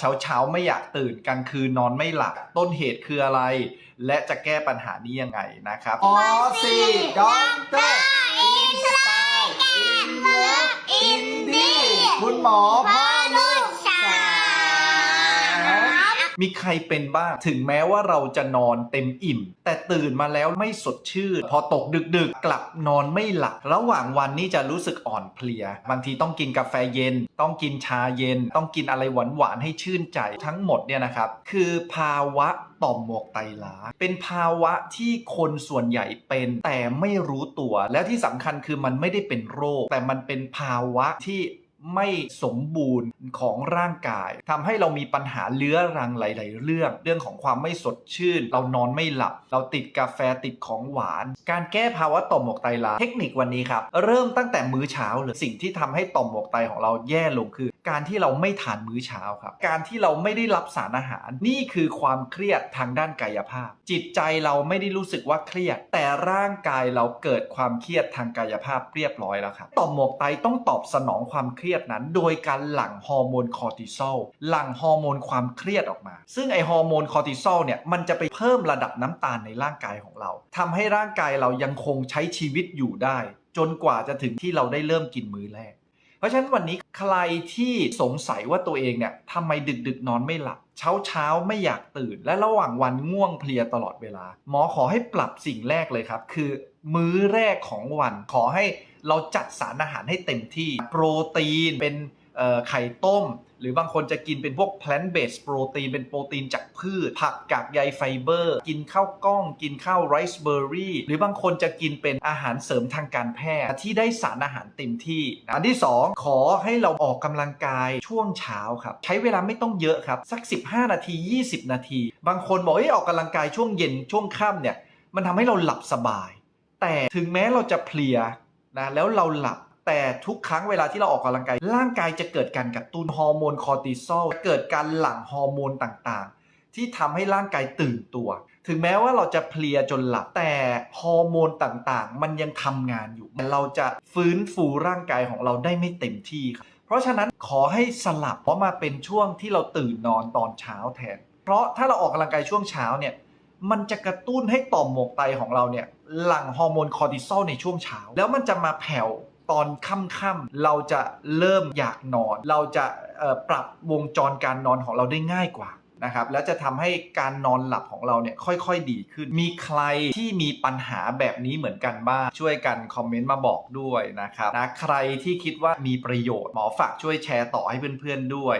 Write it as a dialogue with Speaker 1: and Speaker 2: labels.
Speaker 1: เช้าเช้าๆไม่อยากตื่นกลางคืนนอนไม่หลับต้นเหตุคืออะไร และจะแก้ปัญหานี้ยังไงนะครับออซีด็อกเตอร์อินสไตล์อินเลิฟอินดี้คุณหมอพ่อ มีใครเป็นบ้าง ถึงแม้ว่าเราจะนอนเต็มอิ่ม แต่ตื่นมาแล้วไม่สดชื่น พอตกดึกๆ กลับนอนไม่หลับ ระหว่างวันนี่จะรู้สึกอ่อนเพลีย บางทีต้องกินกาแฟเย็น ต้องกินชาเย็น ต้องกินอะไรหวานๆ ให้ชื่นใจ ทั้งหมดเนี่ยนะครับ คือภาวะต่อมหมวกไตล้า เป็นภาวะที่คนส่วนใหญ่เป็นแต่ไม่รู้ตัว และที่สำคัญคือมันไม่ได้เป็นโรค แต่มันเป็นภาวะที่ ไม่สมบูรณ์ของร่างกายทำให้เรามีปัญหาเลื้อรังหลาย ๆ เรื่อง เรื่องของความไม่สดชื่น เรานอนไม่หลับ เราติดกาแฟติดของหวาน การแก้ภาวะต่อมหมวกไตล้าเทคนิควันนี้ครับ เริ่มตั้งแต่มื้อเช้าเลยสิ่งที่ทำให้ต่อมหมวกไตของเราแย่ลงคือ การที่เราไม่ทานมื้อเช้าครับ การที่เราไม่ได้รับสารอาหาร นี่คือความเครียดทางด้านกายภาพ จิตใจเราไม่ได้รู้สึกว่าเครียด แต่ร่างกายเราเกิดความเครียดทางกายภาพเรียบร้อยแล้วครับต่อมหมวกไตต้องตอบสนองความเครียดนั้น โดยการหลั่งฮอร์โมนคอร์ติซอลหลั่งฮอร์โมนความเครียดออกมา ซึ่งไอฮอร์โมนคอร์ติซอลเนี่ยมันจะไปเพิ่มระดับน้ำตาลในร่างกายของเราทำให้ร่างกายเรายังคงใช้ชีวิตอยู่ได้ จนกว่าจะถึงที่เราได้เริ่มกินมื้อแรก เพราะฉะนั้นวันนี้ใครที่สงสัยว่าตัวเองเนี่ยทำไมดึกดึกนอนไม่หลับ เช้าเช้าไม่อยากตื่น และระหว่างวันง่วงเพลียตลอดเวลา หมอขอให้ปรับสิ่งแรกเลยครับ คือมื้อแรกของวันขอให้เราจัดสารอาหารให้เต็มที่ โปรตีนเป็นไข่ต้ม หรือบางคนจะกินเป็นพวก plant based โปรตีนเป็นโปรตีนจากพืช ผักกากใยไฟเบอร์ กินข้าวกล้อง กินข้าวไรซ์เบอร์รี่หรือบางคนจะกินเป็นอาหารเสริมทางการแพทย์ที่ได้สารอาหารเต็มที่อันที่ 2 ขอให้เราออกกำลังกายช่วงเช้าครับ ใช้เวลาไม่ต้องเยอะครับ สัก 15 นาที 20 นาที บางคนบอกเอ้ยออกกำลังกายช่วงเย็นช่วงค่ำเนี่ยมันทำให้เราหลับสบาย แต่ถึงแม้เราจะเพลียนะแล้วเราหลับ แต่ทุกครั้งเวลาที่เราออกกำลังกาย ร่างกายจะเกิดการกระตุ้นฮอร์โมนคอร์ติซอลเกิดการหลั่งฮอร์โมนต่างๆ ที่ทำให้ร่างกายตื่นตัว ถึงแม้ว่าเราจะเพลียจนหลับ แต่ฮอร์โมนต่างๆ มันยังทำงานอยู่ เราจะฟื้นฟูร่างกายของเราได้ไม่เต็มที่ครับเพราะฉะนั้นขอให้สลับเพราะมาเป็นช่วงที่เราตื่นนอนตอนเช้าแทน เพราะถ้าเราออกกำลังกายช่วงเช้าเนี่ยมันจะกระตุ้นให้ต่อมหมวกไตของเราเนี่ยหลั่งฮอร์โมนคอร์ติซอลในช่วงเช้า แล้วมันจะมาแผ่ว ตอนค่ำๆเราจะเริ่มอยากนอน เราจะปรับวงจรการนอนของเราได้ง่ายกว่านะครับแล้วจะทำให้การนอนหลับของเราเนี่ยค่อยๆดีขึ้น มีใครที่มีปัญหาแบบนี้เหมือนกันบ้างช่วยกันคอมเมนต์มาบอกด้วยนะครับนะใครที่คิดว่ามีประโยชน์หมอฝากช่วยแชร์ต่อให้เพื่อนๆด้วย